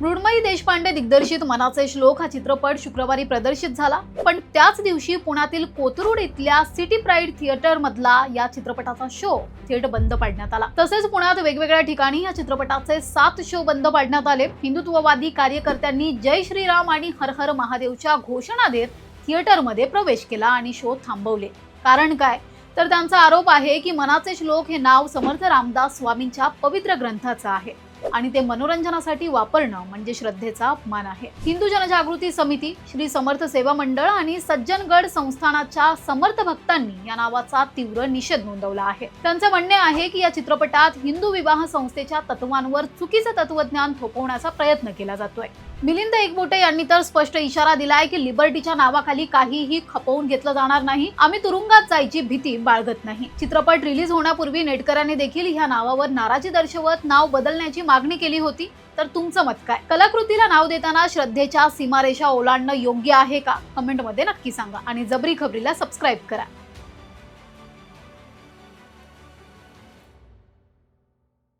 मृण्मयी देशपांडे दिग्दर्शित मनाचे श्लोक हा चित्रपट शुक्रवारी प्रदर्शित झाला. पण त्याच दिवशी पुण्यातील कोथरूड इथल्या सिटी प्राईड थिएटर मधला या चित्रपटाचा शो थेट बंद पाडण्यात आला. तसेच पुण्यात वेगवेगळ्या ठिकाणी या चित्रपटाचे सात शो बंद पाडण्यात आले. हिंदुत्ववादी कार्यकर्त्यांनी जय श्रीराम आणि हर हर महादेवच्या घोषणा देत थिएटरमध्ये प्रवेश केला आणि शो थांबवले. कारण काय? तर त्यांचा आरोप आहे की मनाचे श्लोक हे नाव समर्थ रामदास स्वामींच्या पवित्र ग्रंथाचं आहे. आणि ते मनोरंजनासाठी वापरणं म्हणजे श्रद्धेचा अपमान आहे. हिंदू जनजागृती समिती श्री समर्थ सेवा मंडळ आणि सज्जनगड संस्थानाच्या समर्थ भक्तांनी या नावाचा तीव्र निषेध नोंदवला आहे. त्यांचे म्हणणे आहे की या चित्रपटात हिंदू विवाह संस्थेच्या तत्वांवर चुकीचं तत्वज्ञान थोपवण्याचा प्रयत्न केला जातोय. मिलिंद एकबोटे यांनी तर स्पष्ट इशारा दिलाय की लिबर्टीच्या नावाखाली काहीही खपवून घेतलं जाणार नाही. आम्ही तुरुंगात जायची भीती बाळगत नाही. चित्रपट रिलीज होण्यापूर्वी नेटकऱ्यांनी देखील ह्या नावावर नाराजी दर्शवत नाव बदलण्याची मागणी केली होती. तर तुमचं मत काय? कलाकृतीला नाव देताना श्रद्धेच्या सीमारेषा ओलांडणं योग्य आहे का? कमेंटमध्ये नक्की सांगा आणि जबरी खबरीला सबस्क्राईब करा.